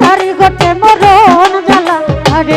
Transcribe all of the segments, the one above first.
তার গোটে মরণ জ্বালা আরে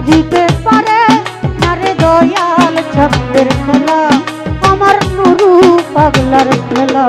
বুঝিতে পারে আরে দয়াল চক্রের খেলা আমার নুরু পাগলার খেলা।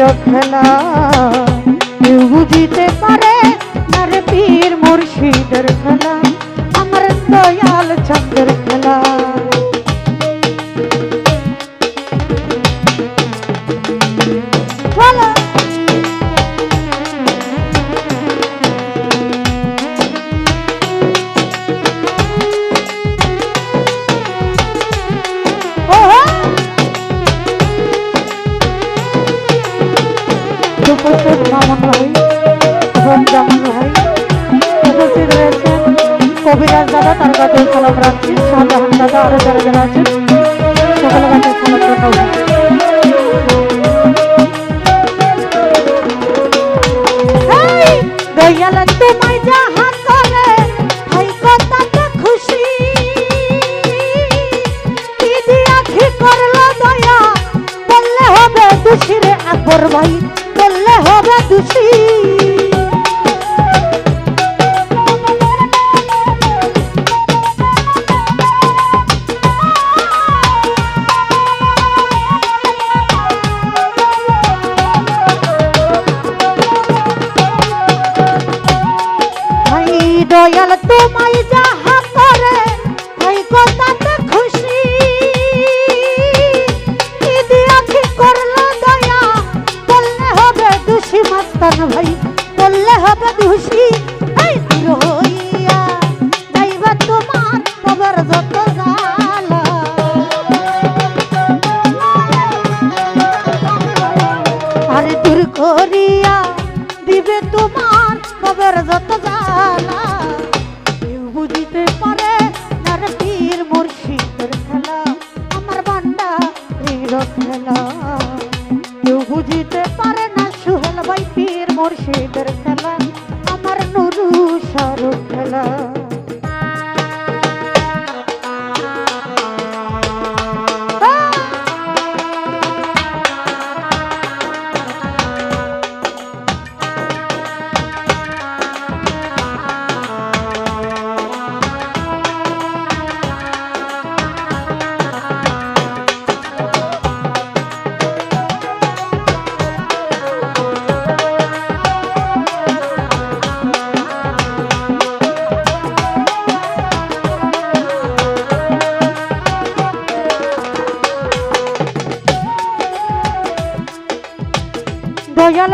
রক্ষণা কেউ বুঝিতে পারে শাহজাহান কাছে সালাম রাখছি শাহজাহান দাদা আরও যারা যারা আছেন, সকলের কাছে সালাম রাখা দয়াল তোমায় যাহা করে আকর ভাই, বললে হবে দুষি। দয়াল তোমায় যা ছিল খেলা কেউ বুঝিতে পারে না সুহেল ভাই পীর মুর্শিদের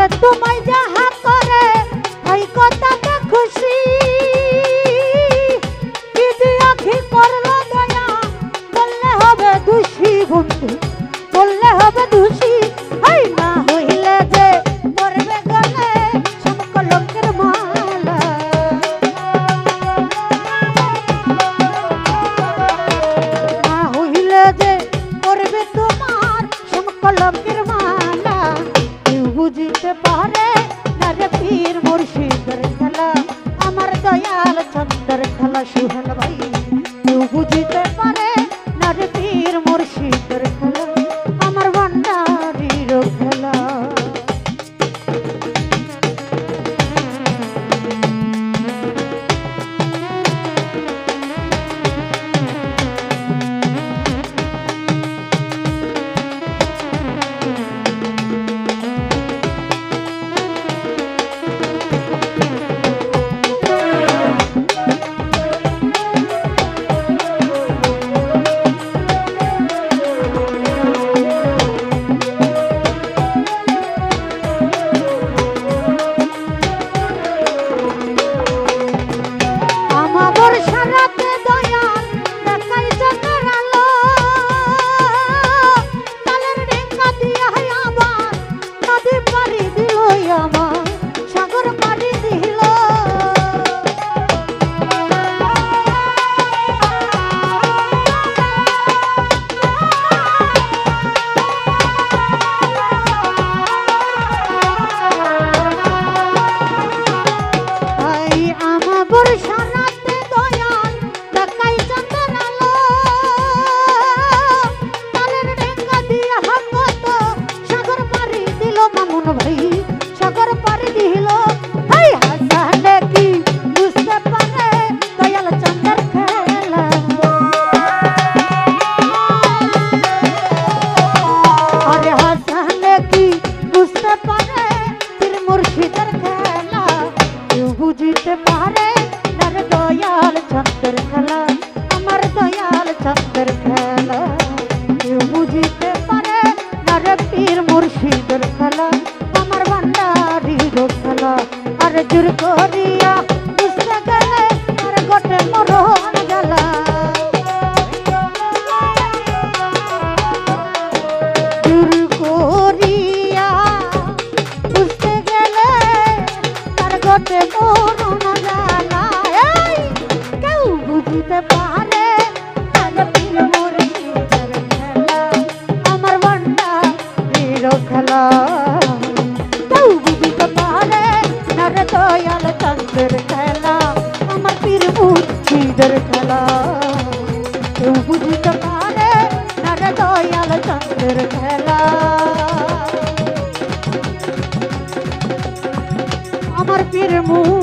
都买下。ಶಿವನ বুঝিতে করুণা জানা। কেউ বুঝিতে পারে পীর মোর খেলা? আমার বন্ডা পীর খেলা। কেউ বুঝিতে পারে নর দয়াল চন্দ্রের খেলা? আমার পীর বুঝিদের খেলা। আমার